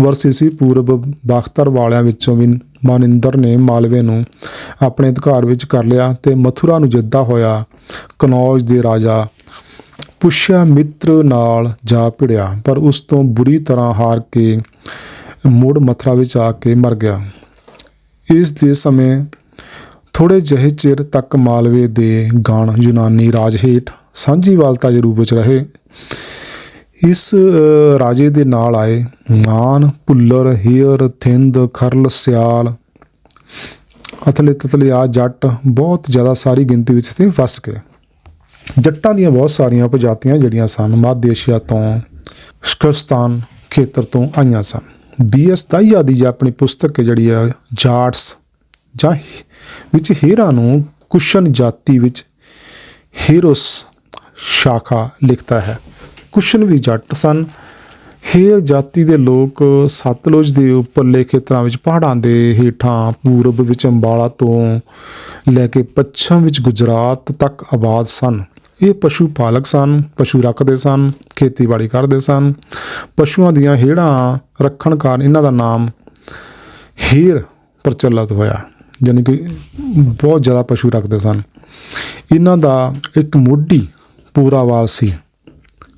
ਵਰਸ ਈਸੀ ਪੂਰਬ ਬਾਖਤਰ ਵਾਲਿਆਂ ਵਿੱਚੋਂ ਵੀ ਮਾਨਿੰਦਰ ਨੇ ਮਾਲਵੇ ਨੂੰ ਆਪਣੇ ਅਧਿਕਾਰ ਵਿੱਚ ਕਰ ਲਿਆ ਤੇ ਮਥੁਰਾ ਨੂੰ ਜਿੱਤਦਾ ਹੋਇਆ ਕਨੌਜ ਦੇ ਰਾਜਾ ਪੁਸ਼ਾ ਮਿੱਤਰ ਨਾਲ ਜਾ ਭਿੜਿਆ, ਪਰ ਉਸ ਤੋਂ ਬੁਰੀ ਤਰ੍ਹਾਂ ਹਾਰ ਕੇ ਮੁੜ ਮਥੁਰਾ ਵਿੱਚ ਆ ਕੇ ਮਰ ਗਿਆ। ਇਸ ਦੇ ਸਮੇਂ ਥੋੜੇ ਜਿਹੇ ਚਿਰ ਤੱਕ ਮਾਲਵੇ ਦੇ ਗਾਣ ਯੂਨਾਨੀ ਰਾਜ ਹੇਠ ਸਾਂਝੀਵਾਲਤਾ ਦੇ ਰੂਪ ਵਿੱਚ ਰਹੇ। ਇਸ ਰਾਜੇ ਦੇ ਨਾਲ ਆਏ ਨਾਨ, ਭੁੱਲਰ ਹੀਰ ਥਿੰਦ, ਖਰਲ, ਸਿਆਲ ਅਤਲੇ ਤਤਲੇ ਆ ਜੱਟ ਬਹੁਤ ਜ਼ਿਆਦਾ ਸਾਰੀ ਗਿਣਤੀ ਵਿੱਚ ਤੇ ਵਸ ਗਏ। ਜੱਟਾਂ ਦੀਆਂ ਬਹੁਤ ਸਾਰੀਆਂ ਪ੍ਰਜਾਤੀਆਂ ਜਿਹੜੀਆਂ ਸਨ, ਮੱਧ ਏਸ਼ੀਆ ਤੋਂ ਸ਼ਕਸਤਾਨ ਖੇਤਰ ਤੋਂ ਆਈਆਂ ਸਨ। ਬੀਐਸ ਦਾਈਆ ਦੀ ਜਾਂ ਆਪਣੀ ਪੁਸਤਕ ਹੈ ਜਿਹੜੀ ਆ, ਜਾਟਸ ਜਾਂ ਵਿੱਚ ਹੀਰਾ ਨੂੰ ਕੁਸ਼ਨ ਜਾਤੀ ਵਿੱਚ ਹੀਰੋਸ ਸ਼ਾਖਾ ਲਿਖਦਾ ਹੈ। ਕੁਸ਼ਨ ਵੀ ਜੱਟ ਸਨ। ਹੇਰ ਜਾਤੀ ਦੇ ਲੋਕ ਸਤਲੁਜ ਦੇ ਉੱਪਰਲੇ ਖੇਤਰਾਂ ਵਿੱਚ ਪਹਾੜਾਂ ਦੇ ਹੇਠਾਂ ਪੂਰਬ ਵਿੱਚ ਅੰਬਾਲਾ ਤੋਂ ਲੈ ਕੇ ਪੱਛਮ ਵਿੱਚ ਗੁਜਰਾਤ ਤੱਕ ਆਬਾਦ ਸਨ। ਇਹ ਪਸ਼ੂ ਪਾਲਕ ਸਨ, ਪਸ਼ੂ ਰੱਖਦੇ ਸਨ, ਖੇਤੀਬਾੜੀ ਕਰਦੇ ਸਨ। ਪਸ਼ੂਆਂ ਦੀਆਂ ਹੇੜਾਂ ਰੱਖਣ ਕਾਰਨ ਇਹਨਾਂ ਦਾ ਨਾਮ ਹੀਰ ਪ੍ਰਚਲਿਤ ਹੋਇਆ। ਯਾਨੀ ਕਿ ਬਹੁਤ ਜ਼ਿਆਦਾ ਪਸ਼ੂ ਰੱਖਦੇ ਸਨ। ਇਹਨਾਂ ਦਾ ਇੱਕ ਮੋਢੀ ਪੂਰਾਵਾਲ ਸੀ।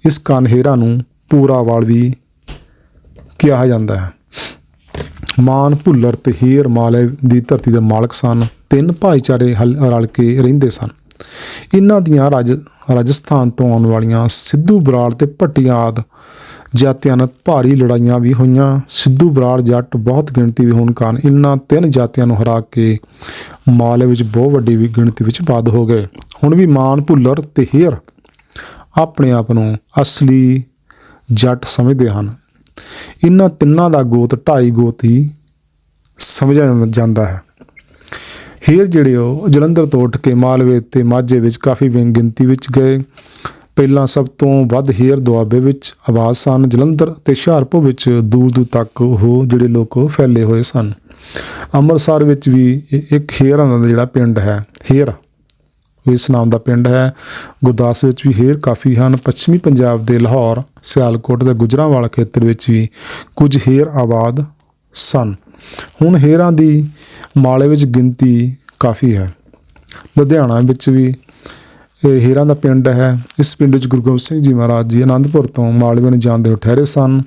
ਇਸ ਕਾਰਨ ਹੇਰਾ ਨੂੰ ਪੂਰਾਵਾਲ ਵੀ ਕਿਹਾ ਜਾਂਦਾ ਹੈ। ਮਾਨ, ਭੁੱਲਰ ਤੇ ਹੀਰ ਮਾਲੇ ਦੀ ਧਰਤੀ ਦੇ ਮਾਲਕ ਸਨ। ਤਿੰਨ ਭਾਈਚਾਰੇ ਹਲ- ਰਲ ਕੇ ਰਹਿੰਦੇ ਸਨ। ਇਹਨਾਂ ਦੀਆਂ ਰਾਜ, ਰਾਜਸਥਾਨ ਤੋਂ ਆਉਣ ਵਾਲੀਆਂ ਸਿੱਧੂ ਬਰਾੜ ਤੇ ਭੱਟੀਆਂ ਆਦਿ ਜਾਤੀਆਂ ਨਾਲ ਭਾਰੀ ਲੜਾਈਆਂ ਵੀ ਹੋਈਆਂ। ਸਿੱਧੂ ਬਰਾੜ ਜੱਟ ਬਹੁਤ ਗਿਣਤੀ ਵੀ ਹੋਣ ਕਾਰਨ ਇਹਨਾਂ ਤਿੰਨ ਜਾਤੀਆਂ ਨੂੰ ਹਰਾ ਕੇ ਮਾਲੇ ਵਿੱਚ ਬਹੁਤ ਵੱਡੀ ਵੀ ਗਿਣਤੀ ਵਿੱਚ ਵੱਧ ਹੋ ਗਏ। ਹੁਣ ਵੀ ਮਾਨ, ਭੁੱਲਰ ਤੇ ਹੀਰ ਆਪਣੇ ਆਪ ਨੂੰ ਅਸਲੀ ਜੱਟ ਸਮਝਦੇ ਹਨ। ਇਹਨਾਂ ਤਿੰਨਾਂ ਦਾ ਗੋਤ ਢਾਈ ਗੋਤ ਹੀ ਸਮਝਿਆ ਜਾਂਦਾ ਹੈ। ਹੀਰ ਜਿਹੜੇ ਉਹ ਜਲੰਧਰ ਤੋਂ ਉੱਠ ਕੇ ਮਾਲਵੇ ਤੇ ਮਾਝੇ ਵਿੱਚ ਕਾਫੀ ਗਿਣਤੀ ਵਿੱਚ ਗਏ। ਪਹਿਲਾਂ ਸਭ ਤੋਂ ਵੱਧ ਹੇਅਰ ਦੁਆਬੇ ਵਿੱਚ ਆਬਾਦ ਸਨ, ਜਲੰਧਰ ਤੇ ਹੁਸ਼ਿਆਰਪੁਰ ਵਿੱਚ ਦੂਰ ਦੂਰ ਤੱਕ ਉਹ ਜਿਹੜੇ ਲੋਕ ਫੈਲੇ ਹੋਏ ਸਨ। ਅੰਮ੍ਰਿਤਸਰ ਵਿੱਚ ਵੀ ਇੱਕ ਹੀਰਾਂ ਦਾ ਜਿਹੜਾ ਪਿੰਡ ਹੈ ਹੀਰ ਇਸ ਨਾਮ ਦਾ ਪਿੰਡ ਹੈ। ਗੁਰਦਾਸ ਵਿੱਚ ਵੀ ਹੇਅਰ ਕਾਫੀ ਹਨ। ਪੱਛਮੀ ਪੰਜਾਬ ਦੇ ਲਾਹੌਰ, ਸਿਆਲਕੋਟ ਤੇ ਗੁਜਰਾਂਵਾਲਾ ਖੇਤਰ ਵਿੱਚ ਵੀ ਕੁਝ ਹੇਅਰ ਆਬਾਦ ਸਨ। ਹੁਣ ਹੇਰਾਂ ਦੀ ਮਾਲੇ ਵਿੱਚ ਗਿਣਤੀ ਕਾਫੀ ਹੈ। ਲੁਧਿਆਣਾ ਵਿੱਚ ਵੀ ਹੇਰਾਂ ਦਾ ਪਿੰਡ ਹੈ। ਇਸ ਪਿੰਡ ਵਿੱਚ ਗੁਰੂ ਗੋਬਿੰਦ ਸਿੰਘ ਜੀ ਮਹਾਰਾਜ ਜੀ ਆਨੰਦਪੁਰ ਤੋਂ ਮਾਲਵੇ ਨੂੰ ਜਾਂਦੇ ਹੋ ਠਹਿਰੇ ਸਨ।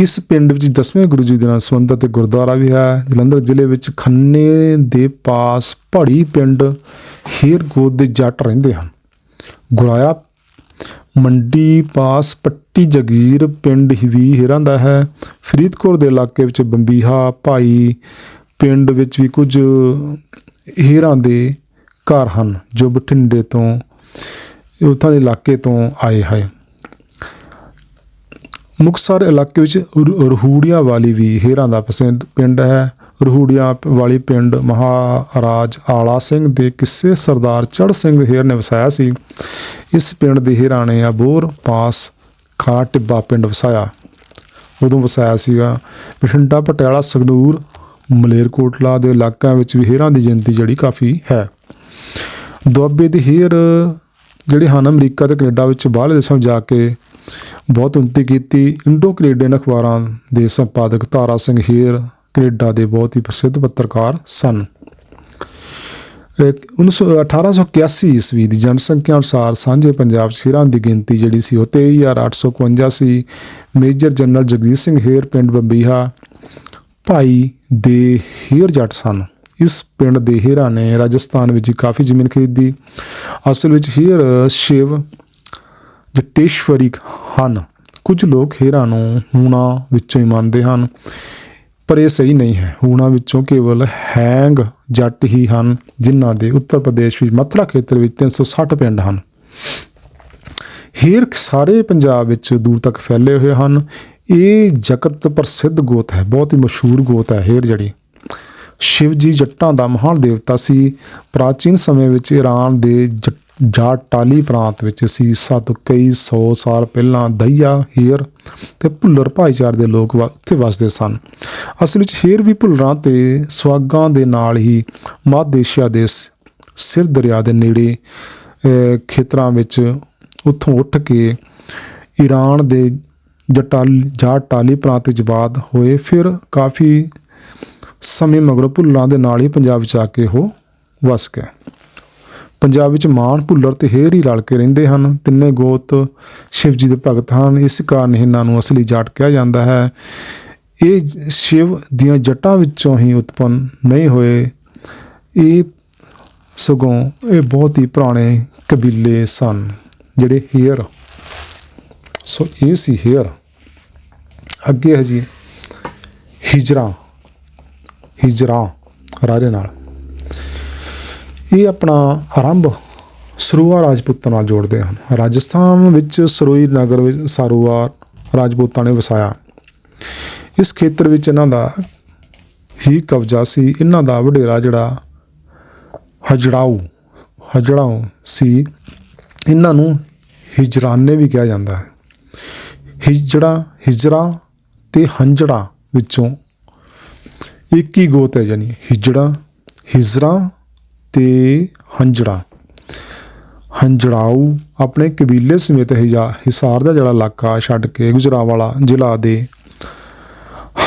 ਇਸ ਪਿੰਡ ਵਿੱਚ ਦਸਵੇਂ ਗੁਰੂ ਜੀ ਦੇ ਨਾਲ ਸੰਬੰਧਿਤ ਇੱਕ ਗੁਰਦੁਆਰਾ ਵੀ ਹੈ। ਜਲੰਧਰ ਜ਼ਿਲ੍ਹੇ ਵਿੱਚ ਖੰਨੇ ਦੇ ਪਾਸ ਭੜੀ ਪਿੰਡ ਹੀਰ ਗੋਦ ਦੇ ਜੱਟ ਰਹਿੰਦੇ ਹਨ। ਗੁਰਾਇਆ ਮੰਡੀ ਪਾਸ ਪੱਟੀ ਜਗੀਰ ਪਿੰਡ ਵੀ ਹੀਰਾਂ ਦਾ ਹੈ। ਫਰੀਦਕੋਟ ਦੇ ਇਲਾਕੇ ਵਿੱਚ ਬੰਬੀਹਾ ਭਾਈ ਪਿੰਡ ਵਿੱਚ ਵੀ ਕੁਝ ਹੀਰਾਂ ਦੇ ਘਰ ਹਨ, ਜੋ ਬਠਿੰਡੇ ਤੋਂ, ਉੱਥਾਂ ਦੇ ਇਲਾਕੇ ਤੋਂ ਆਏ ਹੈ। ਮੁਕਤਸਰ ਇਲਾਕੇ ਵਿੱਚ ਰ- ਰਹੂੜੀਆਂ ਵਾਲੀ ਵੀ ਹੇਰਾਂ ਦਾ ਪਸੰਦ ਪਿੰਡ ਹੈ। ਰਹੂੜੀਆਂ ਵਾਲੀ ਪਿੰਡ ਮਹਾਰਾਜ ਆਲਾ ਸਿੰਘ ਦੇ ਕਿਸੇ ਸਰਦਾਰ ਚੜ ਸਿੰਘ ਹੇਰ ਨੇ ਵਸਾਇਆ ਸੀ। ਇਸ ਪਿੰਡ ਦੇ ਹੇਰਾਂ ਨੇ ਅਬੋਰ ਪਾਸ ਖਾ ਟਿੱਬਾ ਪਿੰਡ ਵਸਾਇਆ। ਉਦੋਂ ਵਸਾਇਆ ਸੀਗਾ ਬਠਿੰਡਾ, ਪਟਿਆਲਾ, ਸੰਗਰੂਰ, ਮਲੇਰਕੋਟਲਾ ਦੇ ਇਲਾਕਿਆਂ ਵਿੱਚ ਵੀ ਹੇਰਾਂ ਦੀ ਗਿਣਤੀ ਜਿਹੜੀ ਕਾਫੀ ਹੈ। ਦੁਆਬੇ ਦੀ ਹੇਰ ਜਿਹੜੇ ਹਨ ਅਮਰੀਕਾ ਤੇ ਕੈਨੇਡਾ ਵਿੱਚ ਬਾਹਰਲੇ ਦੇਸ਼ਾਂ ਜਾ ਕੇ ਬਹੁਤ ਉੱਨਤੀ ਕੀਤੀ। ਇੰਡੋ ਕੈਨੇਡੀਅਨ ਅਖਬਾਰਾਂ ਦੇ ਸੰਪਾਦਕ ਤਾਰਾ ਸਿੰਘ ਹੀਰ ਕੈਨੇਡਾ ਦੇ ਬਹੁਤ ਹੀ ਪ੍ਰਸਿੱਧ ਪੱਤਰਕਾਰ ਸਨ। ਇੱਕ 1900 1881 ਈਸਵੀ ਦੀ ਜਨਸੰਖਿਆ ਅਨੁਸਾਰ ਸਾਂਝੇ ਪੰਜਾਬ 'ਚ ਹੀਰਾਂ ਦੀ ਗਿਣਤੀ ਜਿਹੜੀ ਸੀ ਉਹ 23851 ਸੀ। ਮੇਜਰ ਜਨਰਲ ਜਗਜੀਤ ਸਿੰਘ ਹੇਰ ਪਿੰਡ ਬੰਬੀਹਾ ਭਾਈ ਦੇ ਹੀਰ ਜੱਟ ਸਨ। ਇਸ ਪਿੰਡ ਦੇ ਹੀਰਾਂ ਨੇ ਰਾਜਸਥਾਨ ਵਿੱਚ ਹੀ ਕਾਫੀ ਜ਼ਮੀਨ ਖਰੀਦੀ। ਅਸਲ ਵਿੱਚ ਹੀਰ ਸ਼ਿਵ ਜਟੇਸ਼ਵਰੀ ਹਨ। ਕੁਝ ਲੋਕ ਹੀਰਾਂ ਨੂੰ ਹੂਣਾ ਵਿੱਚੋਂ ਹੀ ਮੰਨਦੇ ਹਨ, ਪਰ ਇਹ ਸਹੀ ਨਹੀਂ ਹੈ। ਹੂਣਾ ਵਿੱਚੋਂ ਕੇਵਲ ਹੈਂਗ ਜੱਟ ਹੀ ਹਨ, ਜਿਨ੍ਹਾਂ ਦੇ ਉੱਤਰ ਪ੍ਰਦੇਸ਼ ਵਿੱਚ ਮਥੁਰਾ ਖੇਤਰ ਵਿੱਚ 360 ਪਿੰਡ ਹਨ। ਹੀਰ ਸਾਰੇ ਪੰਜਾਬ ਵਿੱਚ ਦੂਰ ਤੱਕ ਫੈਲੇ ਹੋਏ ਹਨ। ਇਹ ਜਗਤ ਪ੍ਰਸਿੱਧ ਗੋਤ ਹੈ, ਬਹੁਤ ਹੀ ਮਸ਼ਹੂਰ ਗੋਤ ਹੈ ਹੀਰ ਜਿਹੜੀ। ਸ਼ਿਵ ਜੀ ਜੱਟਾਂ ਦਾ ਮਹਾਨ ਦੇਵਤਾ ਸੀ। ਪ੍ਰਾਚੀਨ ਸਮੇਂ ਵਿੱਚ ਈਰਾਨ ਦੇ ਜ- ਟਾਲੀ ਪ੍ਰਾਂਤ ਵਿੱਚ ਸੀ। ਸਤ ਕਈ 100 ਸਾਲ ਪਹਿਲਾਂ ਦਈਆ, ਹੀਰ ਤੇ ਭੁੱਲਰ ਭਾਈਚਾਰੇ ਦੇ ਲੋਕ ਵਾ- ਉੱਥੇ ਵਸਦੇ ਸਨ। ਅਸਲ ਵਿੱਚ ਹੀਰ ਵੀ ਭੁੱਲਰਾਂ ਤੇ ਸਵਾਗਾਂ ਦੇ ਨਾਲ ਹੀ ਮੱਧ ਏਸ਼ੀਆ ਦੇ ਸਿਰ ਦਰਿਆ ਦੇ ਨੇੜੇ ਖੇਤਰਾਂ ਵਿੱਚ ਉੱਥੋਂ ਉੱਠ ਕੇ ਈਰਾਨ ਦੇ ਜਟਾਲ ਜਾਟ ਟਾਲੀ ਪ੍ਰਾਂਤ ਵਿੱਚ ਬਾਦ ਹੋਏ। ਫਿਰ ਕਾਫੀ ਸਮੇਂ ਮਗਰੋਂ ਭੁੱਲਰਾਂ ਦੇ ਨਾਲ ਹੀ ਪੰਜਾਬ ਵਿੱਚ ਆ ਕੇ ਉਹ ਵਸ ਗਏ। ਪੰਜਾਬ ਵਿੱਚ ਮਾਨ ਭੁੱਲਰ ਤੇ ਹੇਰ ਹੀ ਰਲ ਕੇ ਰਹਿੰਦੇ ਹਨ। ਤਿੰਨੇ ਗੋਤ ਸ਼ਿਵ ਜੀ ਦੇ ਭਗਤ ਹਨ। ਇਸ ਕਾਰਨ ਇਹਨਾਂ ਨੂੰ ਅਸਲੀ ਜੱਟ ਕਿਹਾ ਜਾਂਦਾ ਹੈ। ਇਹ ਸ਼ਿਵ ਦੀਆਂ ਜਟਾਂ ਵਿੱਚੋਂ ਹੀ ਉਤਪੰਨ ਨਹੀਂ ਹੋਏ। ਇਹ ਸਗੋਂ ਇਹ ਬਹੁਤ ਹੀ ਪੁਰਾਣੇ ਕਬੀਲੇ ਸਨ, ਜਿਹੜੇ ਹੇਰ ਸੋ ਇਹ ਸੀ ਹੇਰ ਅੱਗੇ ਹੈ ਜੀ, ਹਿਜਰਾ। ਹਿਜਰਾ, ਰਾਜੇ ਨਾਲ। ਇਹ ਆਪਣਾ ਆਰੰਭ ਸਰੂਆ ਰਾਜਪੂਤਾਂ ਨਾਲ ਜੋੜਦੇ ਹਨ। ਰਾਜਸਥਾਨ ਵਿੱਚ ਸਰੋਈ ਨਗਰ ਵਿੱਚ ਸਾਰੂਆ ਰਾਜਪੂਤਾਂ ਨੇ ਵਸਾਇਆ। ਇਸ ਖੇਤਰ ਵਿੱਚ ਇਹਨਾਂ ਦਾ ਹੀ ਕਬਜ਼ਾ ਸੀ। ਇਹਨਾਂ ਦਾ ਵਡੇਰਾ ਜਿਹੜਾ ਹਜੜਾਊ ਹਜੜਾਉ ਸੀ। ਇਹਨਾਂ ਨੂੰ ਹਿਜਰਾਨੇ ਵੀ ਕਿਹਾ ਜਾਂਦਾ ਹੈ। ਹਿਜੜਾ, ਹਿਜਰਾ ਤੇ ਹੰਜੜਾ ਵਿੱਚੋਂ ਇੱਕ ਹੀ ਗੋਤ ਹੈ ਯਾਨੀ ਹਿਜੜਾ, ਹਿਜਰਾ ਤੇ ਹੰਜੜਾ। ਹੰਜੜਾਊ ਆਪਣੇ ਕਬੀਲੇ ਸਮੇਤ ਹਿਜਾ ਹਿਸਾਰ ਦਾ ਜਿਹੜਾ ਇਲਾਕਾ ਛੱਡ ਕੇ ਗੁਜਰਾਂਵਾਲਾ ਜ਼ਿਲ੍ਹਾ ਦੇ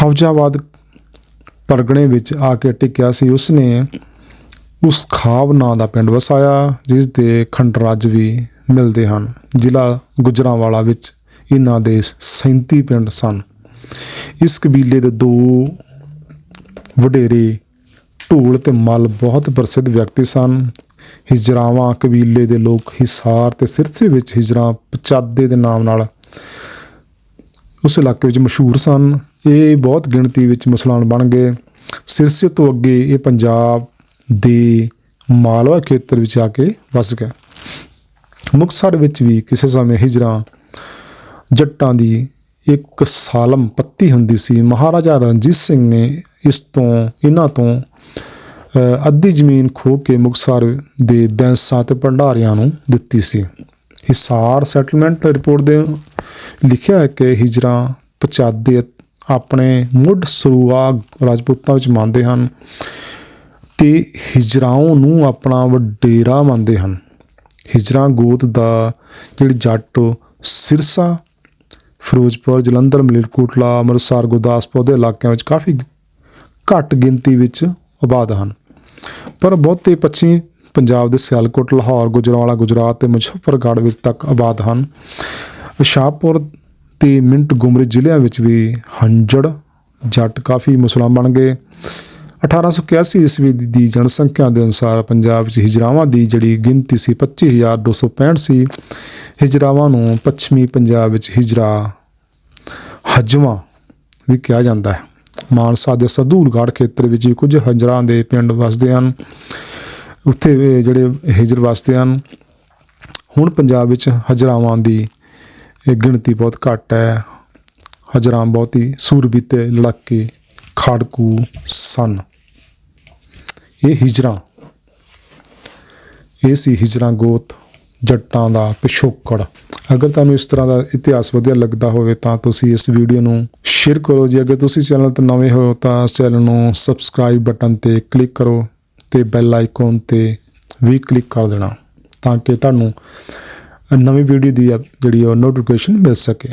ਹਵਜਾਬਾਦ ਪਰਗਣੇ ਵਿੱਚ ਆ ਕੇ ਟਿਕਿਆ ਸੀ, ਉਸਨੇ ਉਸ ਖਾਬ ਨਾਂ ਦਾ ਪਿੰਡ ਵਸਾਇਆ, ਜਿਸ ਦੇ ਖੰਡਰਾਜ ਵੀ ਮਿਲਦੇ ਹਨ। ਜ਼ਿਲ੍ਹਾ ਗੁਜਰਾਂਵਾਲਾ ਵਿੱਚ ਇਹਨਾਂ ਦੇ 37 ਪਿੰਡ ਸਨ। ਇਸ ਕਬੀਲੇ ਦੇ ਦੋ ਵਡੇਰੇ, ਢੂਲ ਤੇ ਮੱਲ ਬਹੁਤ ਪ੍ਰਸਿੱਧ ਵਿਅਕਤੀ ਸਨ। ਹਿਜਰਾਵਾਂ ਕਬੀਲੇ ਦੇ ਲੋਕ ਹਿਸਾਰ ਤੇ ਸਿਰਸੇ ਵਿੱਚ ਹਿਜਰਾ ਪਚਾਦੇ ਦੇ ਨਾਮ ਨਾਲ ਉਸ ਇਲਾਕੇ ਵਿੱਚ ਮਸ਼ਹੂਰ ਸਨ। ਇਹ ਬਹੁਤ ਗਿਣਤੀ ਵਿੱਚ ਮੁਸਲਮਾਨ ਬਣ ਗਏ। ਸਿਰਸੇ ਤੋਂ ਅੱਗੇ ਇਹ ਪੰਜਾਬ ਦੇ ਮਾਲਵਾ ਖੇਤਰ ਵਿੱਚ ਆ ਕੇ ਵਸ ਗਏ ਮੁਕਤਸਰ ਵਿੱਚ ਵੀ ਕਿਸੇ ਸਮੇਂ ਹਿਜਰਾ ਜੱਟਾਂ ਦੀ ਇੱਕ ਸਾਲਮ ਪੱਤੀ ਹੁੰਦੀ ਸੀ। ਮਹਾਰਾਜਾ ਰਣਜੀਤ ਸਿੰਘ ਨੇ ਇਸ ਤੋਂ ਇਹਨਾਂ ਤੋਂ ਅੱਧੀ ਜ਼ਮੀਨ ਖੋ ਕੇ ਮੁਕਤਸਰ ਦੇ ਬੈਂਸਾਂ ਤੇ ਭੰਡਾਰਿਆਂ ਨੂੰ ਦਿੱਤੀ ਸੀ। ਹਿਸਾਰ ਸੈਟਲਮੈਂਟ ਰਿਪੋਰਟ ਦੇ ਲਿਖਿਆ ਹੈ ਕਿ ਹਿਜਰਾ ਪਚਾਦੇ ਆਪਣੇ ਮੁੱਢ ਸਰੂਆ ਰਾਜਪੂਤਾਂ ਵਿੱਚ ਮੰਨਦੇ ਹਨ ਤੇ ਹਿਜਰਾਓਂ ਨੂੰ ਆਪਣਾ ਵਡੇਰਾ ਮੰਨਦੇ ਹਨ। ਹਿਜਰਾ ਗੋਤ ਦਾ ਜਿਹੜੀ ਜੱਟ ਸਿਰਸਾ, ਫਿਰੋਜ਼ਪੁਰ, ਜਲੰਧਰ, ਮਲੇਰਕੋਟਲਾ, ਅੰਮ੍ਰਿਤਸਰ, ਗੁਰਦਾਸਪੁਰ ਦੇ ਇਲਾਕਿਆਂ ਵਿੱਚ ਕਾਫੀ ਘੱਟ ਗਿਣਤੀ ਵਿੱਚ ਆਬਾਦ ਹਨ। ਪਰ ਬਹੁਤੇ ਪੱਛਮੀ ਪੰਜਾਬ ਦੇ ਸਿਆਲਕੋਟ, ਲਾਹੌਰ, ਗੁਜਰਾਂਵਾਲਾ, ਗੁਜਰਾਤ ਤੇ ਮੁਜ਼ੱਫਰਗੜ੍ਹ ਵਿੱਚ ਤੱਕ ਆਬਾਦ ਹਨ। ਸ਼ਾਹਪੁਰ ਤੇ ਮਿੰਟ ਗੁਮਰੀ ਜ਼ਿਲ੍ਹਿਆਂ ਵਿੱਚ ਵੀ ਹੰਜੜ ਜੱਟ ਕਾਫੀ ਮੁਸਲਮਾਨ ਬਣ ਗਏ। 1881 ਈਸਵੀ ਦੀ- ਦੀ ਜਨਸੰਖਿਆ ਦੇ ਅਨੁਸਾਰ ਪੰਜਾਬ ਵਿੱਚ ਹਿਜਰਾਵਾਂ ਦੀ ਜਿਹੜੀ ਗਿਣਤੀ ਸੀ 25265 ਸੀ। ਹਿਜਰਾਵਾਂ ਨੂੰ ਪੱਛਮੀ ਪੰਜਾਬ ਵਿੱਚ ਹਿਜਰਾ ਹਜਵਾ ਵੀ ਕਿਹਾ ਜਾਂਦਾ ਹੈ। ਮਾਨਸਾ ਦੇ ਸਦੂਲਗੜ੍ਹ ਖੇਤਰ ਵਿੱਚ ਵੀ ਕੁਝ ਹਜਰਾਂ ਦੇ ਪਿੰਡ ਵਸਦੇ ਹਨ। ਉੱਥੇ ਜਿਹੜੇ ਹਿਜਰ ਵਸਦੇ ਹਨ। ਹੁਣ ਪੰਜਾਬ ਵਿੱਚ ਹਜਰਾਵਾਂ ਦੀ ਇਹ ਗਿਣਤੀ ਬਹੁਤ ਘੱਟ ਹੈ। ਹਜਰਾਂ ਬਹੁਤ ਹੀ ਸੂਰਬੀਤੇ ਲੜਾਕੇ ਖਾੜਕੂ ਸਨ। ਇਹ ਹਿਜਰਾਂ, ਇਹ ਸੀ ਹਿਜ਼ਰਾਂ ਗੋਤ ਜੱਟਾਂ ਦਾ ਪਿਛੋਕੜ। ਅਗਰ ਤੁਹਾਨੂੰ ਇਸ ਤਰ੍ਹਾਂ ਦਾ ਇਤਿਹਾਸ ਵਧੀਆ ਲੱਗਦਾ ਹੋਵੇ ਤਾਂ ਤੁਸੀਂ ਇਸ ਵੀਡੀਓ ਨੂੰ ਸ਼ੇਅਰ ਕਰੋ ਜੇ। ਅਗਰ ਤੁਸੀਂ ਚੈਨਲ ਤੇ ਨਵੇਂ ਹੋ ਤਾਂ ਚੈਨਲ ਨੂੰ ਸਬਸਕ੍ਰਾਈਬ ਬਟਨ ਤੇ ਕਲਿੱਕ ਕਰੋ ਤੇ ਬੈਲ ਆਈਕਨ ਤੇ ਵੀ ਕਲਿੱਕ ਕਰ ਦੇਣਾ ਤਾਂ ਕਿ ਤੁਹਾਨੂੰ ਨਵੀਂ ਵੀਡੀਓ ਦੀ ਜਿਹੜੀ ਉਹ ਨੋਟੀਫਿਕੇਸ਼ਨ ਮਿਲ ਸਕੇ।